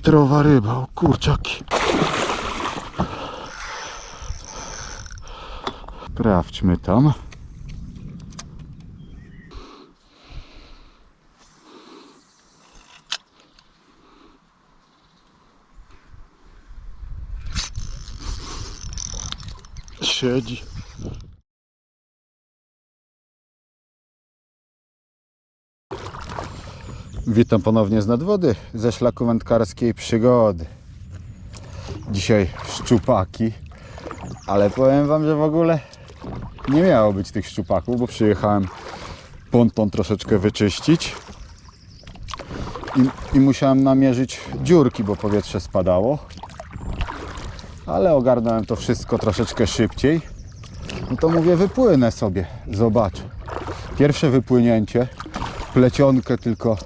Metrowa ryba, o kurczaki. Sprawdźmy tam. Siedzi. Witam ponownie z nadwody ze szlaku wędkarskiej przygody. Dzisiaj szczupaki, ale powiem Wam, że w ogóle nie miało być tych szczupaków, bo przyjechałem ponton troszeczkę wyczyścić i, i musiałem namierzyć dziurki, bo powietrze spadało. Ale ogarnąłem to wszystko troszeczkę szybciej. No to mówię, wypłynę sobie, zobaczę. Pierwsze wypłynięcie, plecionkę tylko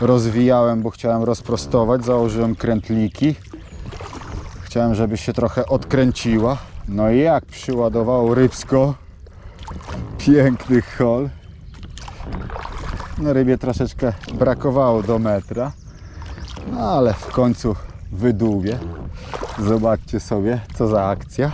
rozwijałem, bo chciałem rozprostować. Założyłem krętliki. Chciałem, żeby się trochę odkręciła. No i jak przyładowało rybsko. Piękny hol. No rybie troszeczkę brakowało do metra. No ale w końcu wydłubię. Zobaczcie sobie, co za akcja.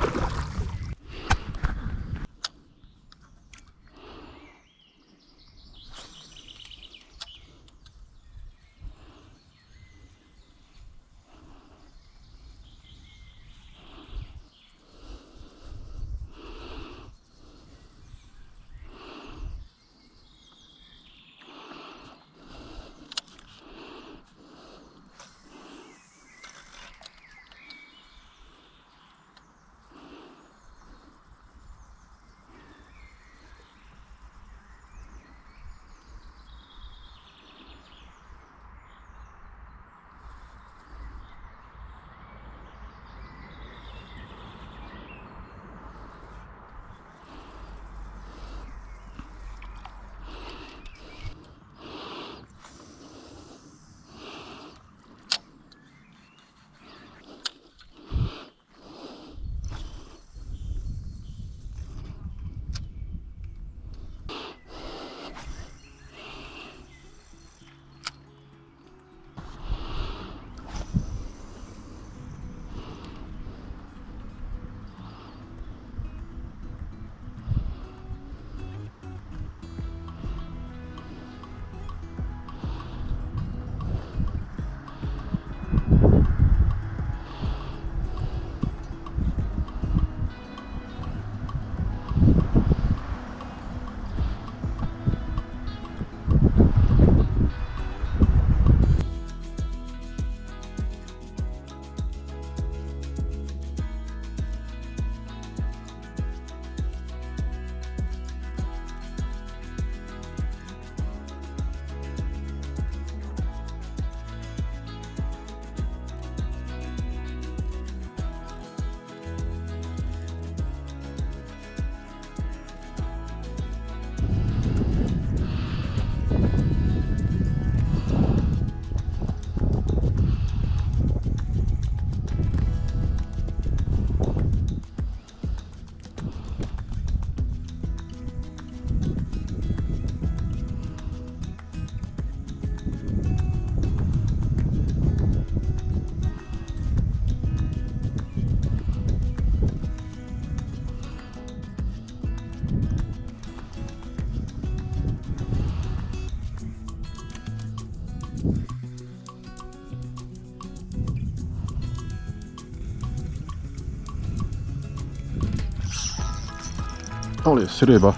Ale jest ryba.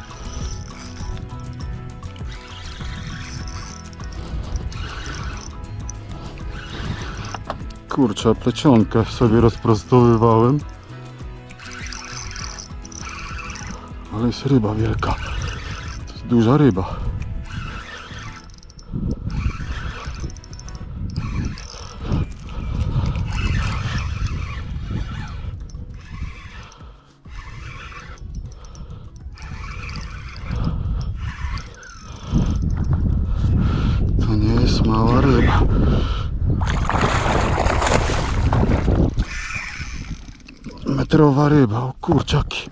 Kurczę, plecionkę sobie rozprostowywałem. Ale jest ryba wielka. To jest duża ryba. Metrowa ryba, o kurczaki.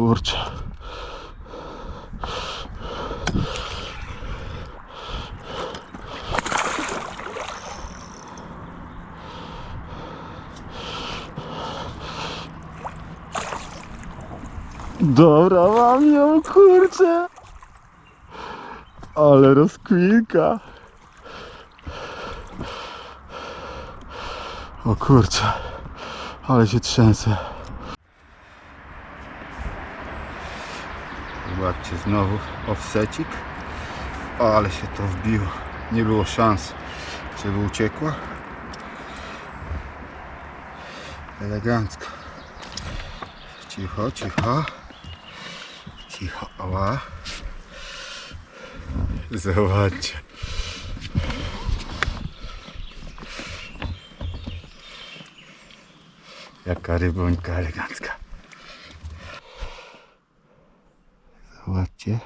Kurczę. Dobra, mam ją, kurczę. Ale rozkwinka. O kurczę. Ale się trzęsę. Zobaczcie, znowu offsetik. Ale się to wbiło. Nie było szans, żeby uciekła. Elegancko. Cicho, cicho. Cicho, ała. Zobaczcie. Jaka rybońka elegancka. Zobaczcie.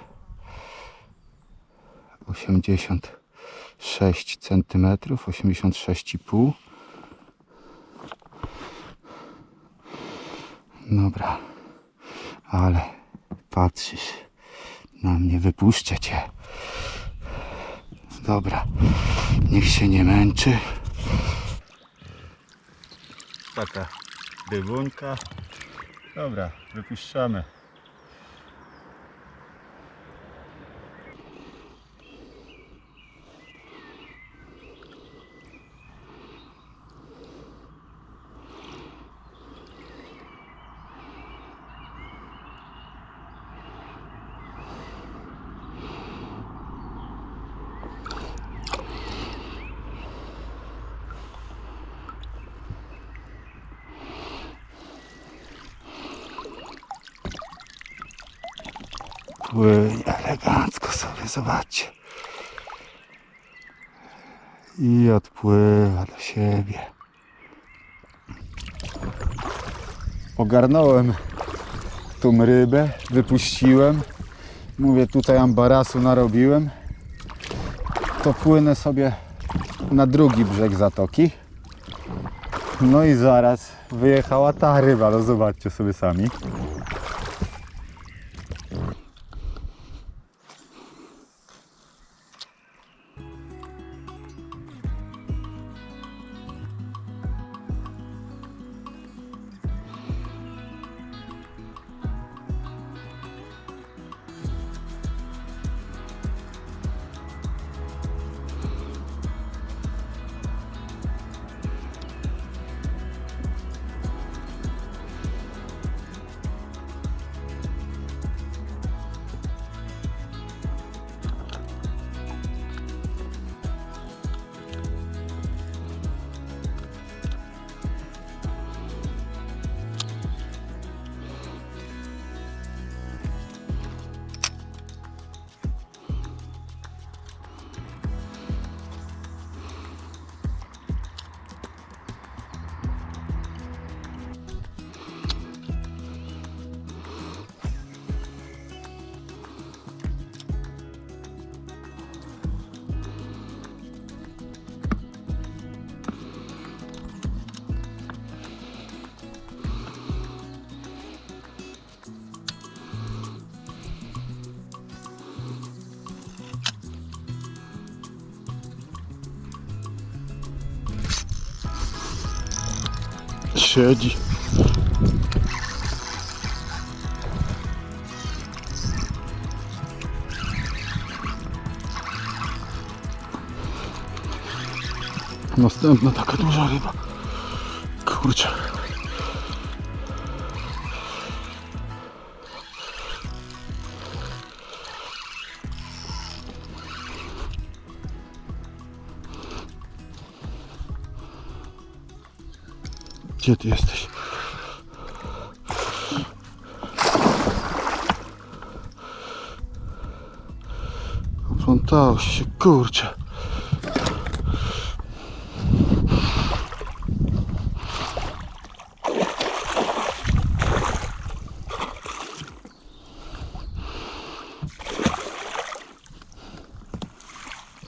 86 cm, 86,5 Dobra, ale patrzysz na mnie, wypuszczę cię. Dobra, niech się nie męczy. Taka bywuńka. Dobra, wypuszczamy. Płynie elegancko sobie, zobaczcie. I odpływa do siebie. Ogarnąłem tą rybę, wypuściłem. Mówię, tutaj ambarasu narobiłem. To płynę sobie na drugi brzeg zatoki. No i zaraz wyjechała ta ryba, no zobaczcie sobie sami. Siedzi. Następna taka duża ryba. Kurczę. Gdzie ty jesteś? Oplątało się, kurczę.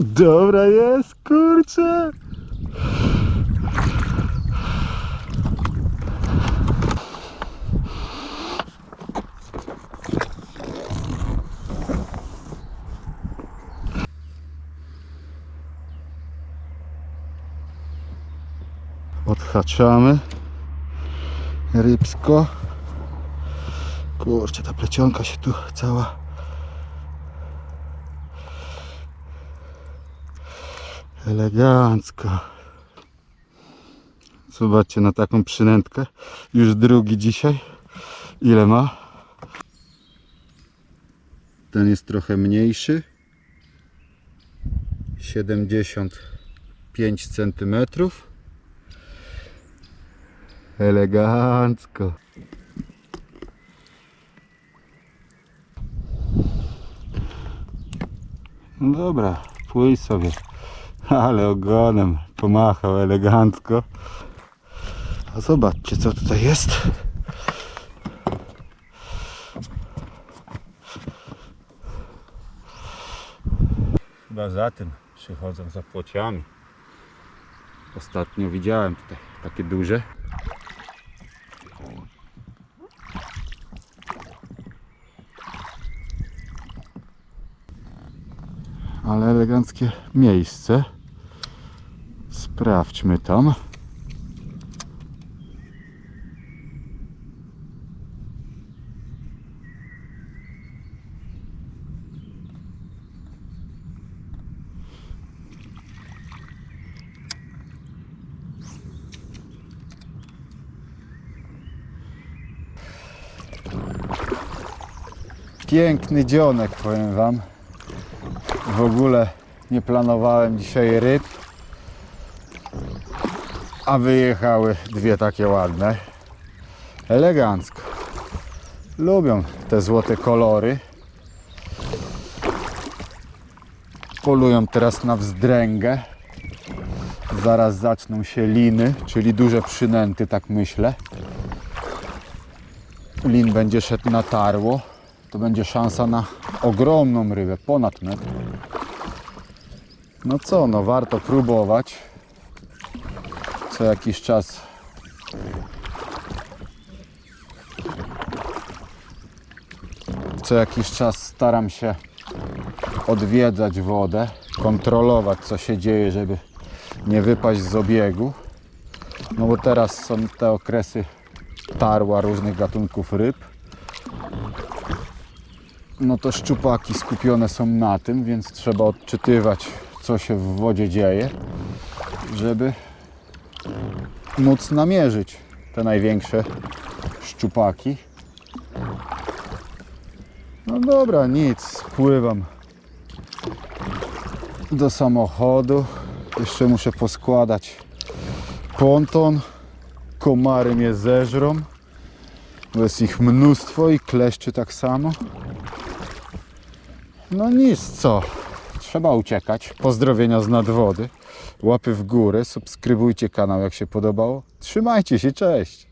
Dobra jest, kurczę. Odhaczamy. Rybsko. Kurczę, ta plecionka się tu cała elegancko. Zobaczcie na taką przynętkę. Już drugi dzisiaj. Ile ma? Ten jest trochę mniejszy. 75 cm. Elegancko. No dobra, płyj sobie. Ale ogonem pomachał elegancko. A zobaczcie co tutaj jest. Chyba za tym przychodzą za płociami. Ostatnio widziałem tutaj takie duże. Ale eleganckie miejsce. Sprawdźmy tam. Piękny dzionek, powiem Wam. W ogóle nie planowałem dzisiaj ryb, a wyjechały dwie takie ładne. Elegancko. Lubią te złote kolory. Polują teraz na wzdręgę. Zaraz zaczną się liny, czyli duże przynęty, tak myślę. Lin będzie szedł na tarło. To będzie szansa na ogromną rybę, ponad metr. No co, no warto próbować. Co jakiś czas co jakiś czas staram się odwiedzać wodę, kontrolować co się dzieje, żeby nie wypaść z obiegu. No bo teraz są te okresy tarła różnych gatunków ryb. No to szczupaki skupione są na tym, więc trzeba odczytywać co się w wodzie dzieje, żeby móc namierzyć te największe szczupaki. No dobra, nic, spływam do samochodu. Jeszcze muszę poskładać ponton. Komary mnie zeżrą, bo jest ich mnóstwo i kleszczy tak samo. No nic, co? Trzeba uciekać. Pozdrowienia z nadwody. Łapy w górę, subskrybujcie kanał jak się podobało. Trzymajcie się, cześć!